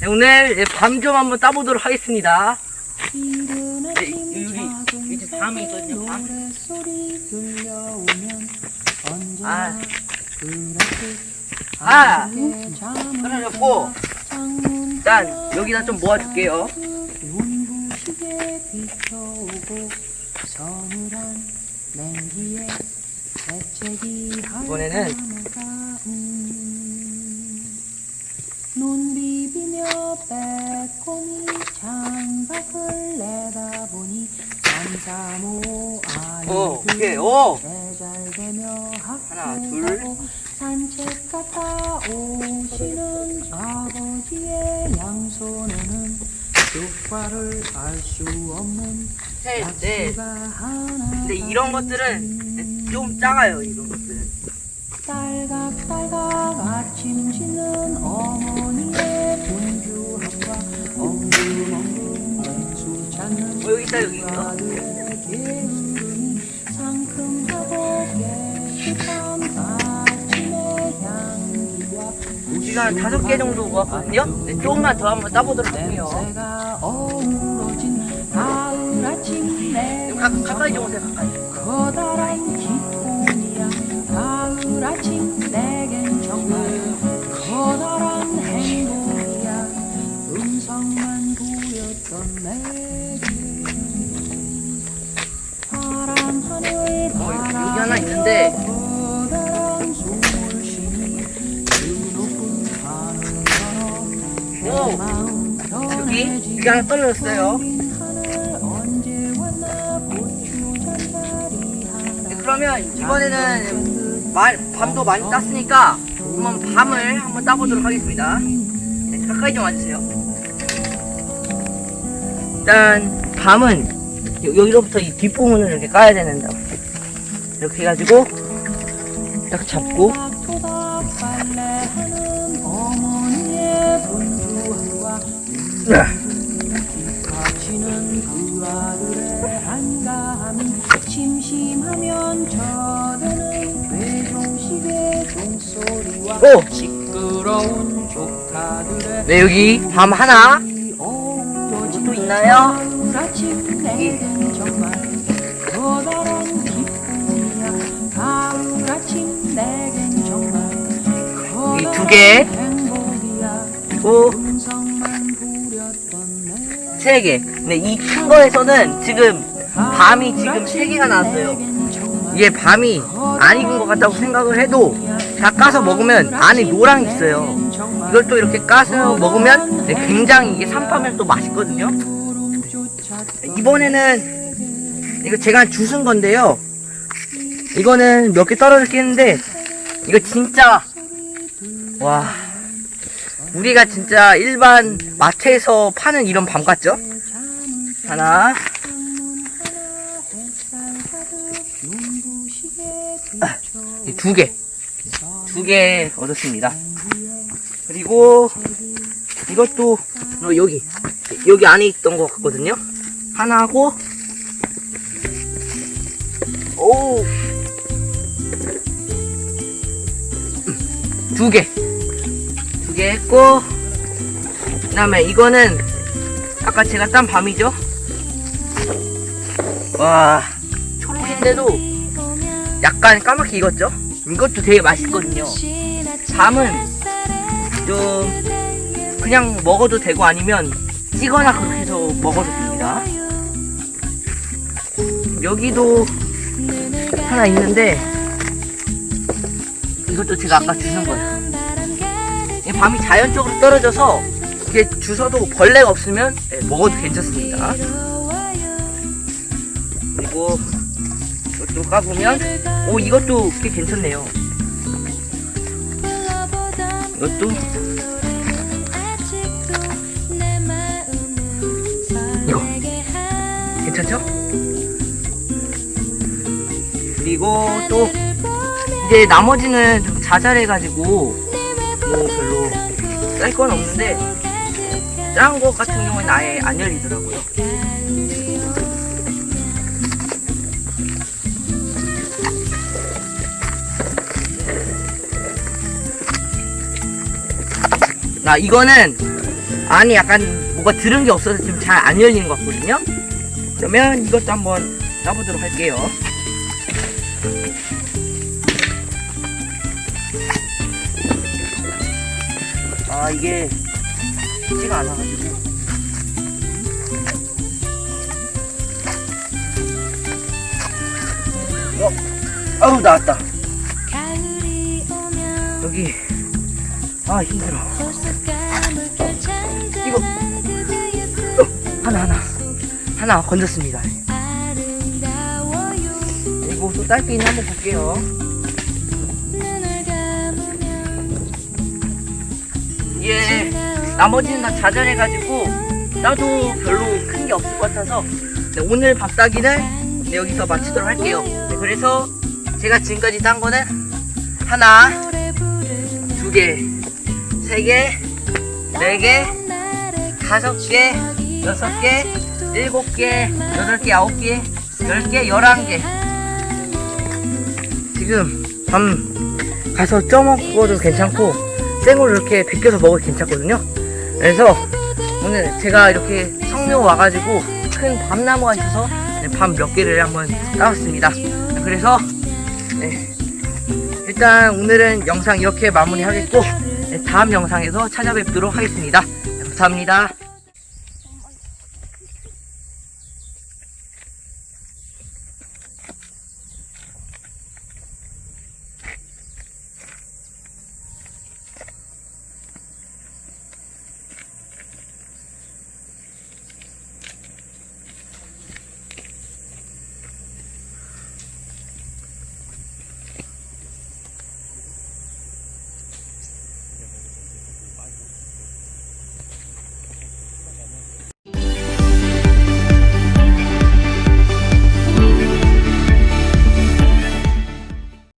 네, 오늘 밤 좀 한번 따보도록 하겠습니다. 네, 여기 이제 밤이 있거든요, 밤. 아. 아, 끊어졌고, 일단 여기다 좀 모아줄게요. 이번에는 비비며 빼꼼히 창밖을 내다보니 삼삼오 오, 오케이, 아이들 오! 제잘되며 하나, 둘. 학교가고 산책 갔다 오시는 아버지의 양손에는 효과를 알 수 없는 셋, 넷. 약수가 하나 근데 이런 것들은 좀 작아요, 이런 것들은. 딸각딸각 아침 향기와 지금 한 다섯 개 정도 모았거든요. 네, 조금만 더 한번 따보도록 할게요. 냄새가 어우러진 가을 아침 내 가, 가까이 좀 오세요, 가까이. 커다란 내 오! 여기, 하나 떨어졌어요. 네, 그러면 이번에는 말, 밤도 많이 땄으니까 한번 밤을 한번 따보도록 하겠습니다. 네, 가까이 좀 와주세요. 일단 밤은 여- 여기로부터 이 뒷부분을 이렇게 까야 되는다. 이렇게 해가지고 딱 잡고. 토닥토닥 빨래하는 어머니 개. 내세 개. 근데 이 큰 거에서는 지금 밤이 지금 세 개가 나왔어요. 이게 밤이 안 익은 것 같다고 생각을 해도 다 까서 먹으면 안에 노랑이 있어요. 이걸 또 이렇게 까서 먹으면 네, 굉장히 이게 산파면 또 맛있거든요. 이번에는 이거 제가 주순 건데요. 이거는 몇 개 떨어졌긴 했는데 이거 진짜 와 우리가 진짜 일반 마트에서 파는 이런 밤 같죠? 하나 이두 개. 두 개 얻었습니다. 그리고 이것도 어, 여기 여기 안에 있던 것 같거든요. 하나 하고 오. 두 개. 두 개 했고 그 다음에 이거는 아까 제가 딴 밤이죠. 와 초록인데도 약간 까맣게 익었죠? 이것도 되게 맛있거든요. 밤은 좀 그냥 먹어도 되고 아니면 찌거나 그렇게 해서 먹어도 됩니다. 여기도 하나 있는데 이것도 제가 아까 주는 거예요. 이 밤이 자연적으로 떨어져서 이게 주셔도 벌레가 없으면 예, 먹어도 괜찮습니다. 그리고 이것도 까보면 오 이것도 꽤 괜찮네요. 이것도 이거 괜찮죠? 그리고 또 이제 나머지는 좀 자잘해가지고 뭐 별로 쌀건 없는데 짠 거 같은 경우는 아예 안 열리더라고요. 나 이거는 안에 약간 뭐가 들은 게 없어서 지금 잘 안 열리는 것 같거든요. 그러면 이것도 한번 따보도록 할게요. 아 이게 쉽지가 않아가지고. 어, 아우 나왔다. 여기. 아 힘들어. 이거. 어, 하나 하나. 하나 건졌습니다. 그리고 또 딸기는 한번 볼게요 예 나머지는 다 자잘해가지고 나도 별로 큰 게 없을 것 같아서 네, 오늘 밥 따기는 네, 여기서 마치도록 할게요 네, 그래서 제가 지금까지 딴 거는 하나 두 개, 세 개, 네 개, 다섯 개, 여섯 개, 일곱 개, 여덟 개, 아홉 개, 열 개, 열한 개. 지금 밤 가서 쪄먹어도 괜찮고 생으로 이렇게 벗겨서 먹어도 괜찮거든요. 그래서 오늘 제가 이렇게 성묘 와가지고 큰 밤나무가 있어서 네, 밤몇 개를 한번 따왔습니다. 그래서 네, 일단 오늘은 영상 이렇게 마무리하겠고 네, 다음 영상에서 찾아뵙도록 하겠습니다. 네, 감사합니다.